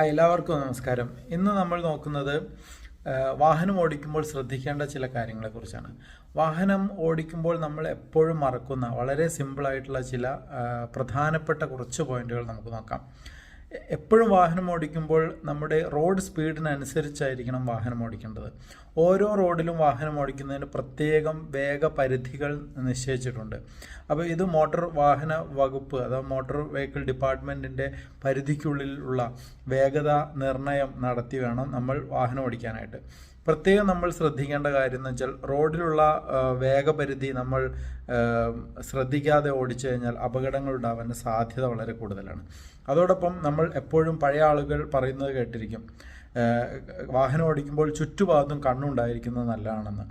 Hi എല്ലാവർക്കും നമസ്കാരം. ഇന്ന് നമ്മൾ നോക്കുന്നത് വാഹനം ഓടിക്കുമ്പോൾ ശ്രദ്ധിക്കേണ്ട ചില കാര്യങ്ങളെക്കുറിച്ചാണ്. വാഹനം ഓടിക്കുമ്പോൾ നമ്മൾ എപ്പോഴും മറക്കുന്ന വളരെ സിമ്പിളായിട്ടുള്ള ചില പ്രധാനപ്പെട്ട കുറച്ച് പോയിന്റുകൾ നമുക്ക് നോക്കാം. എപ്പോഴും വാഹനം ഓടിക്കുമ്പോൾ നമ്മുടെ റോഡ് സ്പീഡിനനുസരിച്ചായിരിക്കണം വാഹനം ഓടിക്കേണ്ടത്. ഓരോ റോഡിലും വാഹനം ഓടിക്കുന്നതിന് പ്രത്യേകം വേഗപരിധികൾ നിശ്ചയിച്ചിട്ടുണ്ട്. അപ്പോൾ ഇത് മോട്ടോർ വാഹന വകുപ്പ് അഥവാ മോട്ടോർ വെഹിക്കിൾ ഡിപ്പാർട്ട്മെന്റിന്റെ പരിധിക്കുള്ളിലുള്ള വേഗത നിർണയം നടത്തി വേണം നമ്മൾ വാഹനം ഓടിക്കാനായിട്ട്. പ്രത്യേകം നമ്മൾ ശ്രദ്ധിക്കേണ്ട കാര്യം എന്ന് വെച്ചാൽ റോഡിലുള്ള വേഗപരിധി നമ്മൾ ശ്രദ്ധിക്കാതെ ഓടിച്ചു കഴിഞ്ഞാൽ അപകടങ്ങൾ ഉണ്ടാവാൻ സാധ്യത വളരെ കൂടുതലാണ്. അതോടൊപ്പം നമ്മൾ എപ്പോഴും പഴയ ആളുകൾ പറയുന്നത് കേട്ടിരിക്കും വാഹനം ഓടിക്കുമ്പോൾ ചുറ്റുഭാഗത്തും കണ്ണുണ്ടായിരിക്കുന്നത് നല്ലതാണെന്ന്.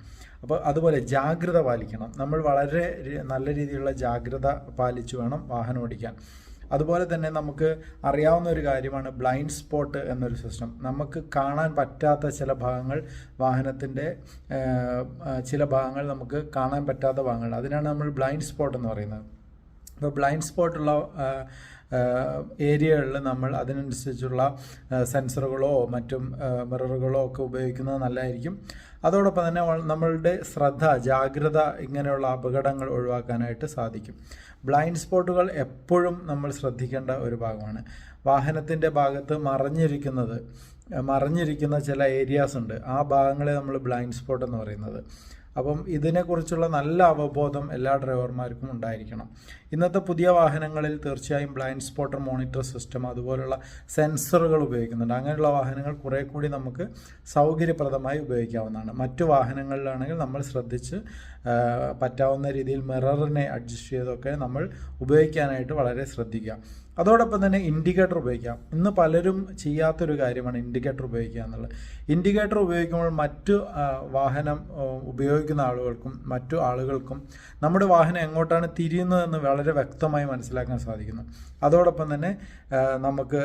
അപ്പോൾ അതുപോലെ ജാഗ്രത പാലിക്കണം. നമ്മൾ വളരെ നല്ല രീതിയിലുള്ള ജാഗ്രത പാലിച്ചു വേണം വാഹനം ഓടിക്കാൻ. അതുപോലെ തന്നെ നമുക്ക് അറിയാവുന്ന ഒരു കാര്യമാണ് ബ്ലൈൻഡ് സ്പോട്ട് എന്നൊരു സിസ്റ്റം നമുക്ക് കാണാൻ പറ്റാത്ത ചില ഭാഗങ്ങൾ വാഹനത്തിന്റെ ചില ഭാഗങ്ങൾ നമുക്ക് കാണാൻ പറ്റാത്ത ഭാഗങ്ങൾ. അതിനാണ് നമ്മൾ ബ്ലൈൻഡ് സ്പോട്ട് എന്ന് പറയുന്നത്. ഇപ്പോൾ ബ്ലൈൻഡ് സ്പോട്ടുള്ള ഏരിയകളിൽ നമ്മൾ അതിനനുസരിച്ചുള്ള സെൻസറുകളോ മറ്റും മിററുകളോ ഒക്കെ ഉപയോഗിക്കുന്നത് നല്ലതായിരിക്കും. അതോടൊപ്പം തന്നെ നമ്മളുടെ ശ്രദ്ധ ജാഗ്രത ഇങ്ങനെയുള്ള അപകടങ്ങൾ ഒഴിവാക്കാനായിട്ട് സാധിക്കും. ബ്ലൈൻഡ് സ്പോട്ടുകൾ എപ്പോഴും നമ്മൾ ശ്രദ്ധിക്കേണ്ട ഒരു ഭാഗമാണ്. വാഹനത്തിന്റെ ഭാഗത്ത് മറഞ്ഞിരിക്കുന്നത് മറഞ്ഞിരിക്കുന്ന ചില ഏരിയാസ് ഉണ്ട്. ആ ഭാഗങ്ങളെ നമ്മൾ ബ്ലൈൻഡ് സ്പോട്ട് എന്ന് പറയുന്നത്. അപ്പം ഇതിനെക്കുറിച്ചുള്ള നല്ല അവബോധം എല്ലാ ഡ്രൈവർമാർക്കും ഉണ്ടായിരിക്കണം. ഇന്നത്തെ പുതിയ വാഹനങ്ങളിൽ തീർച്ചയായും ബ്ലൈൻഡ് സ്പോട്ടർ മോണിറ്റർ സിസ്റ്റം അതുപോലുള്ള സെൻസറുകൾ ഉപയോഗിക്കുന്നുണ്ട്. അങ്ങനെയുള്ള വാഹനങ്ങൾ കുറേ കൂടി നമുക്ക് സൗകര്യപ്രദമായി ഉപയോഗിക്കാവുന്നതാണ്. മറ്റു വാഹനങ്ങളിലാണെങ്കിൽ നമ്മൾ ശ്രദ്ധിച്ച് പറ്റാവുന്ന രീതിയിൽ മിററിനെ അഡ്ജസ്റ്റ് ചെയ്തൊക്കെ നമ്മൾ ഉപയോഗിക്കാനായിട്ട് വളരെ ശ്രദ്ധിക്കുക. അതോടൊപ്പം തന്നെ ഇൻഡിക്കേറ്റർ ഉപയോഗിക്കാം. ഇന്ന് പലരും ചെയ്യാത്തൊരു കാര്യമാണ് ഇൻഡിക്കേറ്റർ ഉപയോഗിക്കുക എന്നുള്ളത്. ഇൻഡിക്കേറ്റർ ഉപയോഗിക്കുമ്പോൾ മറ്റു വാഹനം ഉപയോഗിക്കുന്ന ആളുകൾക്കും മറ്റു ആളുകൾക്കും നമ്മുടെ വാഹനം എങ്ങോട്ടാണ് തിരിയുന്നതെന്ന് വളരെ വ്യക്തമായി മനസ്സിലാക്കാൻ സാധിക്കുന്നു. അതോടൊപ്പം തന്നെ നമുക്ക്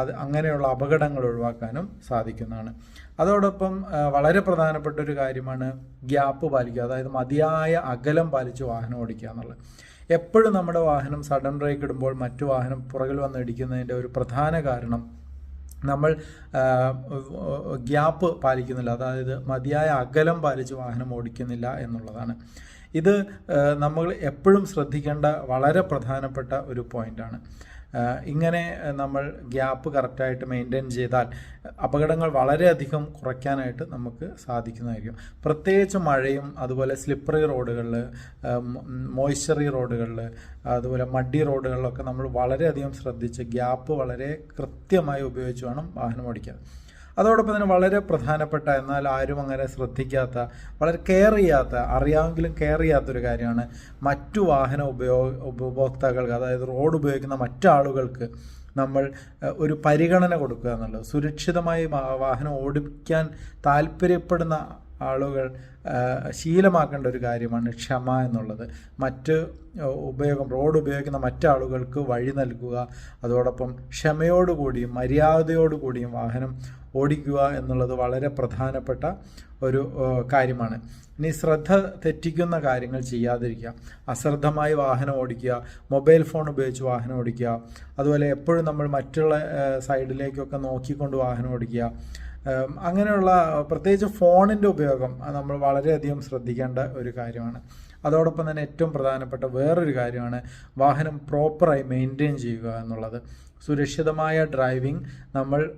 അത് അങ്ങനെയുള്ള അപകടങ്ങൾ ഒഴിവാക്കാനും സാധിക്കുന്നതാണ്. അതോടൊപ്പം വളരെ പ്രധാനപ്പെട്ട ഒരു കാര്യമാണ് ഗ്യാപ്പ് പാലിക്കുക. അതായത് മതിയായ അകലം പാലിച്ച് വാഹനം ഓടിക്കുക എന്നുള്ളത്. എപ്പോഴും നമ്മുടെ വാഹനം സഡൻ ബ്രേക്ക് ഇടുമ്പോൾ മറ്റു വാഹനം പുറകിൽ വന്ന് ഇടിക്കുന്നതിന്റെ ഒരു പ്രധാന കാരണം നമ്മൾ ഗ്യാപ്പ് പാലിക്കുന്നില്ല. അതായത് മതിയായ അകലം പാലിച്ച് വാഹനം ഓടിക്കുന്നില്ല എന്നുള്ളതാണ്. ഇത് നമ്മൾ എപ്പോഴും ശ്രദ്ധിക്കേണ്ട വളരെ പ്രധാനപ്പെട്ട ഒരു പോയിന്റാണ് ഇങ്ങനെ നമ്മൾ ഗ്യാപ്പ് കറക്റ്റായിട്ട് മെയിന്റെയിൻ ചെയ്താൽ അപകടങ്ങൾ വളരെയധികം കുറയ്ക്കാനായിട്ട് നമുക്ക് സാധിക്കുന്നതായിരിക്കും. പ്രത്യേകിച്ച് മഴയും അതുപോലെ സ്ലിപ്പറി റോഡുകളിൽ മോയ്സ്ചറി റോഡുകളിൽ അതുപോലെ മഡി റോഡുകളിലൊക്കെ നമ്മൾ വളരെയധികം ശ്രദ്ധിച്ച് ഗ്യാപ്പ് വളരെ കൃത്യമായി ഉപയോഗിച്ച് വേണം വാഹനം ഓടിക്കാൻ. അതോടൊപ്പം തന്നെ വളരെ പ്രധാനപ്പെട്ട എന്നാൽ ആരും അങ്ങനെ ശ്രദ്ധിക്കാത്ത വളരെ കെയർ ചെയ്യാത്ത അറിയാമെങ്കിലും കെയർ ചെയ്യാത്തൊരു കാര്യമാണ് മറ്റു വാഹന ഉപയോഗ ഉപഭോക്താക്കൾക്ക് അതായത് റോഡ് ഉപയോഗിക്കുന്ന മറ്റാളുകൾക്ക് നമ്മൾ ഒരു പരിഗണന കൊടുക്കുക എന്നുള്ളത്. സുരക്ഷിതമായി വാഹനം ഓടിക്കാൻ താല്പര്യപ്പെടുന്ന ആളുകൾ ശീലമാക്കേണ്ട ഒരു കാര്യമാണ് ക്ഷമ എന്നുള്ളത്. മറ്റ് ഉപയോഗം റോഡ് ഉപയോഗിക്കുന്ന മറ്റാളുകൾക്ക് വഴി നൽകുക അതോടൊപ്പം ക്ഷമയോടുകൂടിയും മര്യാദയോടുകൂടിയും വാഹനം ഓടിക്കുക എന്നുള്ളത് വളരെ പ്രധാനപ്പെട്ട ഒരു കാര്യമാണ്. ഇനി ശ്രദ്ധ തെറ്റിക്കുന്ന കാര്യങ്ങൾ ചെയ്യാതിരിക്കുക. അശ്രദ്ധമായി വാഹനം ഓടിക്കുക മൊബൈൽ ഫോൺ ഉപയോഗിച്ച് വാഹനം ഓടിക്കുക അതുപോലെ എപ്പോഴും നമ്മൾ മറ്റുള്ള സൈഡിലേക്കൊക്കെ നോക്കിക്കൊണ്ട് വാഹനം ഓടിക്കുക അങ്ങനെയുള്ള പ്രത്യേകിച്ച് ഫോണിന്റെ ഉപയോഗം നമ്മൾ വളരെയധികം ശ്രദ്ധിക്കേണ്ട ഒരു കാര്യമാണ്. അതോടൊപ്പം തന്നെ ഏറ്റവും പ്രധാനപ്പെട്ട വേറൊരു കാര്യമാണ് വാഹനം പ്രോപ്പറായി മെയിന്റെയിൻ ചെയ്യുക എന്നുള്ളത്. സുരക്ഷിതമായ ഡ്രൈവിംഗ് നമ്മൾ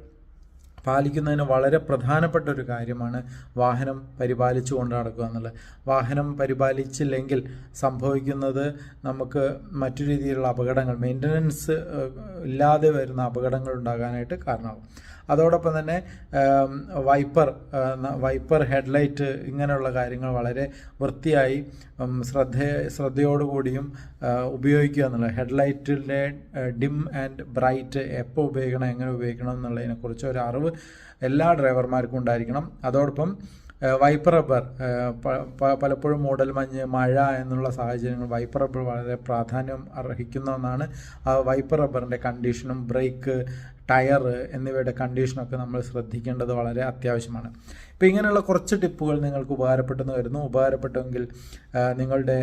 പാലിക്കുന്നതിന് വളരെ പ്രധാനപ്പെട്ട ഒരു കാര്യമാണ് വാഹനം പരിപാലിച്ചു കൊണ്ട് നടക്കുക എന്നുള്ളത്. വാഹനം പരിപാലിച്ചില്ലെങ്കിൽ സംഭവിക്കുന്നത് നമുക്ക് മറ്റു രീതിയിലുള്ള അപകടങ്ങൾ മെയിന്റനൻസ് ഇല്ലാതെ വരുന്ന അപകടങ്ങൾ ഉണ്ടാകാനായിട്ട് കാരണമാകും. അതോടൊപ്പം തന്നെ വൈപ്പർ വൈപ്പർ ഹെഡ്ലൈറ്റ് ഇങ്ങനെയുള്ള കാര്യങ്ങൾ വളരെ വൃത്തിയായി ശ്രദ്ധ ശ്രദ്ധയോടുകൂടിയും ഉപയോഗിക്കുക എന്നുള്ളത്. ഹെഡ്ലൈറ്റിന്റെ ഡിം ആൻഡ് ബ്രൈറ്റ് എപ്പോൾ ഉപയോഗിക്കണം എങ്ങനെ ഉപയോഗിക്കണം എന്നുള്ളതിനെക്കുറിച്ച് ഒരു അറിവ് എല്ലാ ഡ്രൈവർമാർക്കും ഉണ്ടായിരിക്കണം. അതോടൊപ്പം വൈപ്പർ റബ്ബർ പലപ്പോഴും മൂടൽ മഞ്ഞ് മഴ എന്നുള്ള സാഹചര്യങ്ങൾ വൈപ്പർ റബ്ബർ വളരെ പ്രാധാന്യം അർഹിക്കുന്ന ഒന്നാണ്. ആ വൈപ്പർ റബ്ബറിന്റെ കണ്ടീഷനും ബ്രേക്ക് ടയർ എന്നിവയുടെ കണ്ടീഷനൊക്കെ നമ്മൾ ശ്രദ്ധിക്കേണ്ടത് വളരെ അത്യാവശ്യമാണ്. ഇപ്പോൾ ഇങ്ങനെയുള്ള കുറച്ച് ടിപ്പുകൾ നിങ്ങൾക്ക് ഉപകാരപ്പെട്ടെന്ന് വരുന്നു ഉപകാരപ്പെട്ടെങ്കിൽ നിങ്ങളുടെ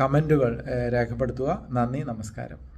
കമന്റുകൾ രേഖപ്പെടുത്തുക. നന്ദി നമസ്കാരം.